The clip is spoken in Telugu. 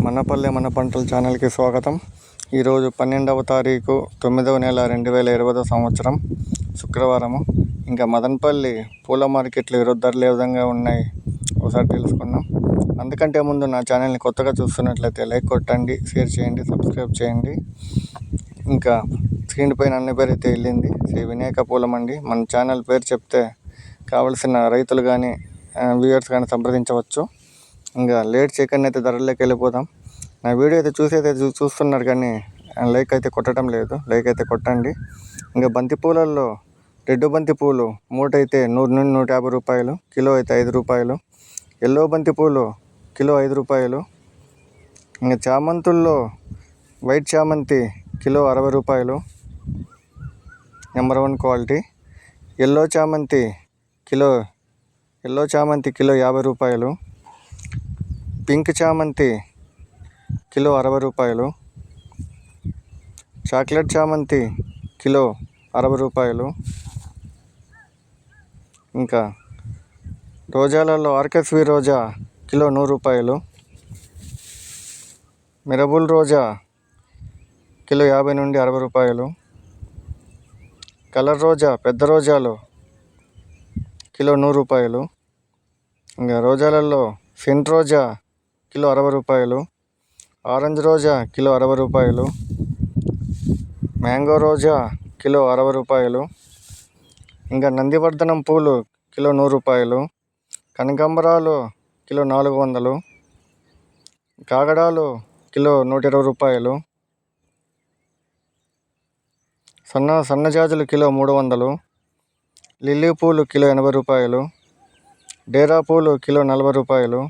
మనపల్లె మన పంటల ఛానల్కి స్వాగతం. ఈరోజు పన్నెండవ తారీఖు తొమ్మిదవ నెల రెండు వేల ఇరవై సంవత్సరం శుక్రవారము. ఇంకా మదనపల్లి పూల మార్కెట్లు ఈరోజు ధరలు ఏ విధంగా ఉన్నాయి? ఒకసారి తెలుసుకుందాం. అందుకంటే ముందు నా ఛానల్ని కొత్తగా చూస్తున్నట్లయితే లైక్ కొట్టండి షేర్ చేయండి సబ్స్క్రైబ్ చేయండి. ఇంకా స్క్రీన్ పైన అన్ని పేరు అయితే వెళ్ళింది. శ్రీ వినాయక పూలం అండి. మన ఛానల్ పేరు చెప్తే కావలసిన రైతులు కానీ వ్యూవర్స్ కానీ సంప్రదించవచ్చు. ఇంకా లేట్ చేయకుండా అయితే ధరలోకి వెళ్ళిపోదాం. నా వీడియో అయితే చూసి అయితే చూ- చూస్తున్నారు కానీ లైక్ అయితే కొట్టడం లేదు. లైక్ అయితే కొట్టండి. ఇంకా బంతి పూలల్లో రెడ్ బంతి పూలు మూట అయితే నూరు నుండి నూట యాభై రూపాయలు కిలో అయితే ఐదు రూపాయలు ఎల్లో బంతి పూలు కిలో ఐదు రూపాయలు ఇంకా చామంతుల్లో వైట్ చామంతి కిలో అరవై రూపాయలు నెంబర్ వన్ క్వాలిటీ ఎల్లో చామంతి కిలో ఎల్లో చామంతి కిలో యాభై రూపాయలు పింక్ చామంతి కిలో అరవై రూపాయలు. చాక్లెట్ చామంతి కిలో అరవై రూపాయలు. ఇంకా రోజాలలో ఆర్కెస్వి రోజా కిలో నూరు రూపాయలు. మిరబుల్ రోజా కిలో యాభై నుండి అరవై రూపాయలు. కలర్ రోజా పెద్ద రోజాలు కిలో నూరు రూపాయలు. ఇంకా రోజాలలో సెంట్ రోజా కిలో అరవై రూపాయలు. ఆరెంజ్ రోజా కిలో అరవై రూపాయలు. మ్యాంగో రోజా కిలో అరవై రూపాయలు. ఇంకా నందివర్ధనం పూలు కిలో నూరు రూపాయలు. కనకాంబరాలు కిలో నాలుగు వందలు. కాగడాలు కిలో నూట ఇరవై రూపాయలు. సన్న సన్నజాజులు కిలో మూడు వందలు. లిల్లీ పూలు కిలో ఎనభై రూపాయలు. డేరా పూలు కిలో నలభై రూపాయలు.